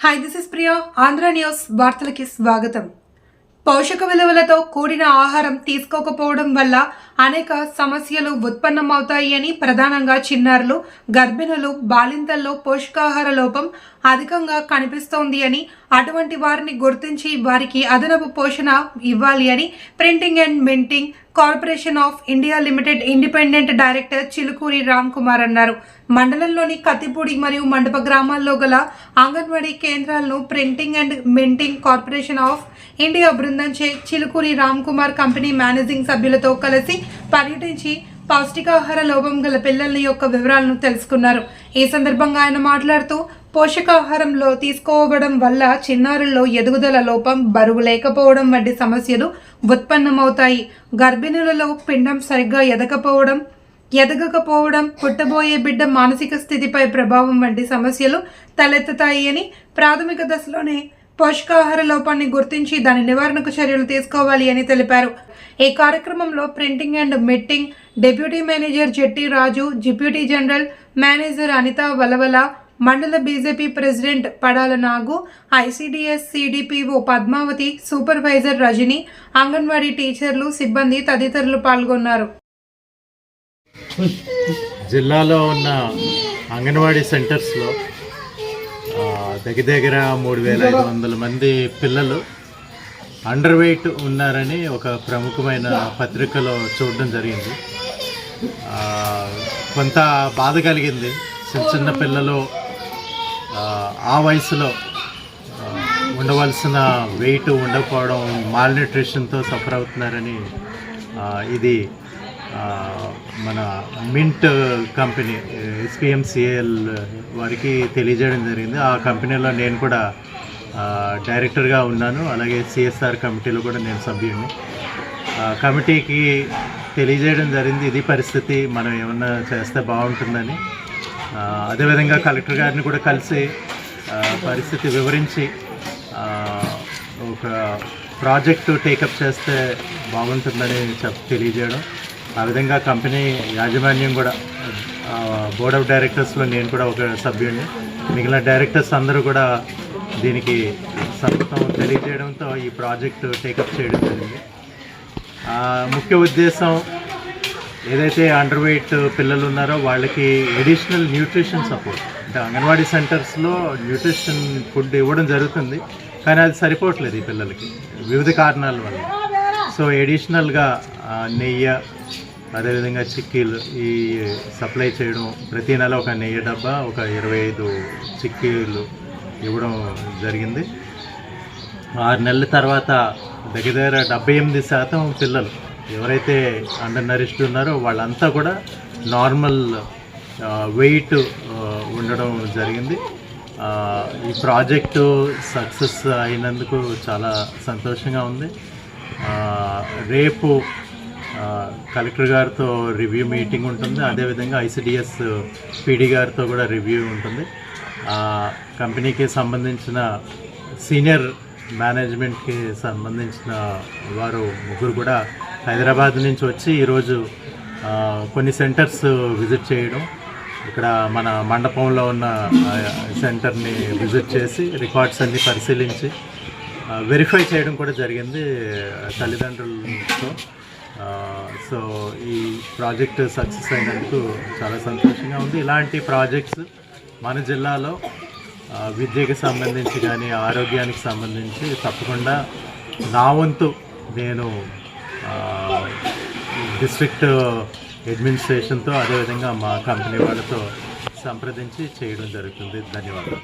Hi this is Priya Andhra news వార్తలకి స్వాగతం. పోషక విలువలతో కూడిన ఆహారం తీసుకోకపోవడం వల్ల అనేక సమస్యలు ఉత్పన్నమవుతాయి అని ప్రధానంగా చిన్నారులు గర్భిణులు బాలింతల్లో పోషకాహార లోపం అధికంగా కనిపిస్తోంది అని అటువంటి వారిని గుర్తించి వారికి అదనపు పోషణ ఇవ్వాలి అని printing and minting corporation of India limited independent director Chilukuri Ram Kumar అన్నారు. మండలంలోని కత్తిపూడి మరియు మండప గ్రామాల్లో గల అంగన్వాడీ కేంద్రాలను printing and minting corporation of India బృందం చే చిలుకూరి రామ్ కుమార్ కంపెనీ మేనేజింగ్ సభ్యులతో కలిసి పర్యటించి పౌష్టికాహార లోపం గల పిల్లల యొక్క వివరాలను తెలుసుకున్నారు. ఈ సందర్భంగా ఆయన మాట్లాడుతూ పోషకాహారంలో తీసుకోవడం వల్ల చిన్నారుల్లో ఎదుగుదల లోపం బరువు లేకపోవడం వంటి సమస్యలు ఉత్పన్నమవుతాయి. గర్భిణులలో పిండం సరిగ్గా ఎదకపోవడం ఎదగకపోవడం పుట్టబోయే బిడ్డ మానసిక స్థితిపై ప్రభావం వంటి సమస్యలు తలెత్తుతాయి అని ప్రాథమిక దశలోనే పోషకాహార లోపాన్ని గుర్తించి దాని నివారణకు చర్యలు తీసుకోవాలి అని తెలిపారు. ఈ కార్యక్రమంలో printing and minting deputy manager Jetti Raju deputy general manager Anitha Valavala mandal BJP president Padala Nagu ICDS CDPO Padmavathi supervisor Rajani anganwadi టీచర్లు సిబ్బంది తదితరులు పాల్గొన్నారు. జిల్లాలో ఉన్న అంగన్వాడీ సెంటర్స్లో దగ్గర దగ్గర మూడు వేల ఐదు వందల మంది పిల్లలు అండర్ వెయిట్ ఉన్నారని ఒక ప్రముఖమైన పత్రికలో చూడడం జరిగింది. కొంత బాధ కలిగింది. చిన్న చిన్న పిల్లలు ఆ, వయసులో ఉండవలసిన వెయిట్ ఉండకపోవడం మాల్ న్యూట్రిషన్తో సఫర్ అవుతున్నారని ఇది మన మింట్ కంపెనీ ఎస్పిఎంసిఎల్ వారికి తెలియజేయడం జరిగింది. ఆ కంపెనీలో నేను కూడా డైరెక్టర్గా ఉన్నాను. అలాగే సిఎస్ఆర్ కమిటీలో కూడా నేను సభ్యుడిని. కమిటీకి తెలియజేయడం జరిగింది. ఇది పరిస్థితి మనం ఏమన్నా చేస్తే బాగుంటుందని. అదేవిధంగా కలెక్టర్ గారిని కూడా కలిసి పరిస్థితి వివరించి ఒక ప్రాజెక్టు టేకప్ చేస్తే బాగుంటుందని చెప్ తెలియజేయడం. ఆ విధంగా కంపెనీ యాజమాన్యం కూడా బోర్డ్ ఆఫ్ డైరెక్టర్స్లో నేను కూడా ఒక సభ్యుడిని. మిగిలిన డైరెక్టర్స్ అందరూ కూడా దీనికి సమ్మతం తెలియజేయడంతో ఈ ప్రాజెక్టు టేకప్ చేయడం జరిగింది. ముఖ్య ఉద్దేశం ఏదైతే అండర్ వెయిట్ పిల్లలు ఉన్నారో వాళ్ళకి ఎడిషనల్ న్యూట్రిషన్ సపోర్ట్ అంటే అంగన్వాడీ సెంటర్స్లో న్యూట్రిషన్ ఫుడ్ ఇవ్వడం జరుగుతుంది కానీ అది సరిపోవట్లేదు ఈ పిల్లలకి వివిధ కారణాల వల్ల. సో ఎడిషనల్గా నెయ్యి అదేవిధంగా చిక్కీలు ఈ సప్లై చేయడం ప్రతి నెల ఒక నెయ్యి డబ్బా ఒక ఇరవై ఐదు చిక్కీలు ఇవ్వడం జరిగింది. ఆరు నెలల తర్వాత దగ్గర దగ్గర డెబ్బై ఎనిమిది శాతం పిల్లలు ఎవరైతే అండర్ నరిష్డ్ ఉన్నారో వాళ్ళంతా కూడా నార్మల్ వెయిట్ ఉండడం జరిగింది. ఈ ప్రాజెక్టు సక్సెస్ అయినందుకు చాలా సంతోషంగా ఉంది. రేపు కలెక్టర్ గారితో రివ్యూ మీటింగ్ ఉంటుంది. అదేవిధంగా ఐసిడిఎస్ పీడీ గారితో కూడా రివ్యూ ఉంటుంది. కంపెనీకి సంబంధించిన సీనియర్ మేనేజ్మెంట్కి సంబంధించిన వారు ముగ్గురు కూడా హైదరాబాద్ నుంచి వచ్చి ఈరోజు కొన్ని సెంటర్స్ విజిట్ చేయడం ఇక్కడ మన మండపంలో ఉన్న సెంటర్ని విజిట్ చేసి రికార్డ్స్ అన్ని పరిశీలించి వెరిఫై చేయడం కూడా జరిగింది తల్లిదండ్రులతో. సో ఈ ప్రాజెక్ట్ సక్సెస్ అయినందుకు చాలా సంతోషంగా ఉంది. ఇలాంటి ప్రాజెక్ట్స్ మన జిల్లాలో విద్యకి సంబంధించి కానీ ఆరోగ్యానికి సంబంధించి తప్పకుండా నా వంతు నేను డిస్ట్రిక్ట్ అడ్మినిస్ట్రేషన్తో అదేవిధంగా మా కంపెనీ వాళ్ళతో సంప్రదించి చేయడం జరుగుతుంది. ధన్యవాదాలు.